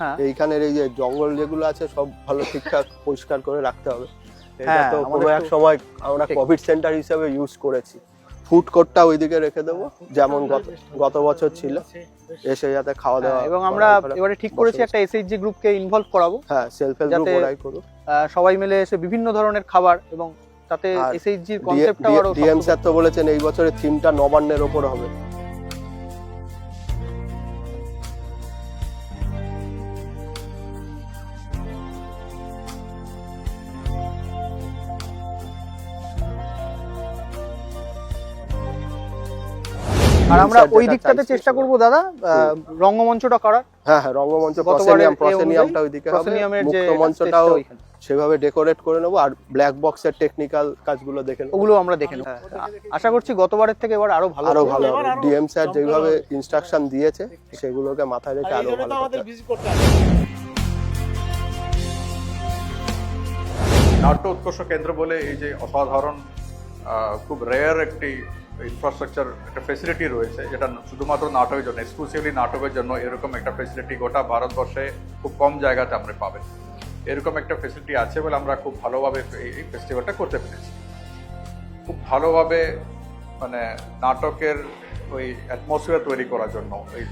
হ্যাঁ। এইখানের এই যে জঙ্গল যেগুলো আছে সব ভালো ঠিকঠাক পরিষ্কার করে রাখতে হবে। এটা হ্যাঁ, তো কোনো এক সময় আমরা কোভিড সেন্টার হিসেবে ইউজ করেছি। ফুড কোর্টটা ওইদিকে রেখে দেবো যেমন গত বছর ছিল। এসে যাতে খাওয়া দাওয়া হ্যাঁ, এবং আমরা এবারে ঠিক করেছি একটা এসএইচজি গ্রুপকে ইনভলভ করাবো। হ্যাঁ সেলফ হেল্প গ্রুপ ওরাই করুক। সবাই মিলে এসে বিভিন্ন ধরনের খাবার এবং তাতে আর এসএইচজির কনসেপ্টটাও আরও ডিএম স্যার তো বলেছেন এই বছরের থিমটা নবান্নের ওপর হবে। আর আমরা ওই দিকটাতে চেষ্টা করব দাদা। আহ, রঙ্গমঞ্চটা করার। হ্যাঁ হ্যাঁ রঙ্গমঞ্চ প্রসেনিয়াম প্রসেনিয়ামটা ওইদিকে হবে। মুক্ত মঞ্চটাও। সেভাবে ডেকোরেট করে নেব আর ব্ল্যাক বক্সের টেকনিক্যাল কাজগুলো দেখে নেব। ওগুলো আমরা দেখে নেব। আশা করছি গতবারের থেকে এবার আরও ভালো আরও ভালো হবে। ডিএম স্যার যেভাবে ইনস্ট্রাকশন দিয়েছে সেগুলোকে মাথায় রেখে আরও ভালো নাট্য উৎকর্ষ কেন্দ্র বলে এই যে অসাধারণ আহ, খুব রেয়ার একটি ইনফ্রাস্ট্রাকচার একটা ফেসিলিটি রয়েছে, যেটা শুধুমাত্র নাটকের জন্য এক্সক্লুসিভলি নাটকের জন্য এরকম একটা ফেসিলিটি গোটা ভারতবর্ষে খুব কম জায়গাতে আমরা পাবেন এরকম একটা ফেসিলিটি আছে বলে আমরা খুব ভালোভাবে এই- ফেস্টিভ্যালটা করতে পেরেছি। খুব ভালোভাবে মানে নাটকের ওই অ্যাটমসফিয়ার তৈরি করার জন্য, ওই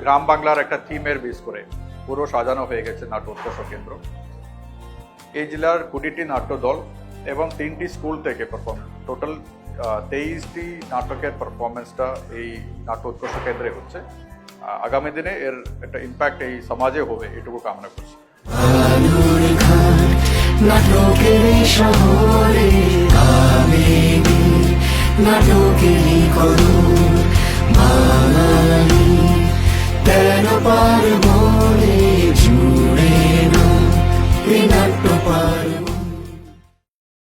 গ্রাম বাংলার একটা থিমের বেস করে পুরো সাজানো হয়ে গেছে নাট্য উৎকর্ষ কেন্দ্র। এই জেলার কুড়িটি নাট্য দল এবং তিনটি স্কুল থেকে পারফর্ম টোটাল তেইশটি নাটকের পারফরমেন্সটা এই নাট্যোৎকর্ষ কেন্দ্রে হচ্ছে। আগামী দিনে এর একটা ইম্প্যাক্ট এই সমাজে হবে, এটুকু কামনা করছি। নাটকেরই